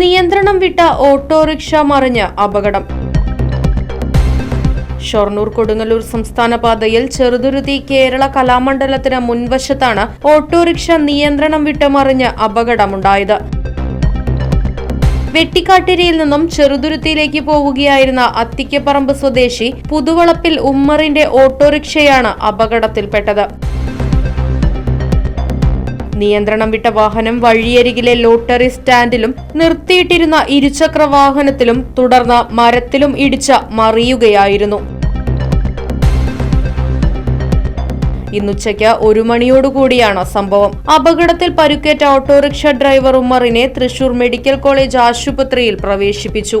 നിയന്ത്രണം വിട്ട ഓട്ടോറിക്ഷ മറിഞ്ഞ് അപകടം. ഷൊർണൂർ കൊടുങ്ങല്ലൂർ സംസ്ഥാന പാതയിൽ ചെറുതുരുത്തി കേരള കലാമണ്ഡലത്തിന് മുൻവശത്താണ് ഓട്ടോറിക്ഷ നിയന്ത്രണം വിട്ട് മറിഞ്ഞ് അപകടമുണ്ടായത്. വെട്ടിക്കാട്ടിരിയിൽ നിന്നും ചെറുതുരുത്തിയിലേക്ക് പോവുകയായിരുന്ന അത്തിക്കപ്പറമ്പ് സ്വദേശി പുതുവളപ്പിൽ ഉമ്മറിന്റെ ഓട്ടോറിക്ഷയാണ് അപകടത്തിൽപ്പെട്ടത്. നിയന്ത്രണം വിട്ട വാഹനം വഴിയരികിലെ ലോട്ടറി സ്റ്റാൻഡിലും നിർത്തിയിട്ടിരുന്ന ഇരുചക്ര വാഹനത്തിലും തുടർന്ന് മരത്തിലും ഇടിച്ച മറിയുകയായിരുന്നു. ഇന്നുച്ചയ്ക്ക് ഒരു മണിയോടുകൂടിയാണ് സംഭവം. അപകടത്തിൽ പരുക്കേറ്റ ഓട്ടോറിക്ഷ ഡ്രൈവർ ഉമ്മറിനെ തൃശൂർ മെഡിക്കൽ കോളേജ് ആശുപത്രിയിൽ പ്രവേശിപ്പിച്ചു.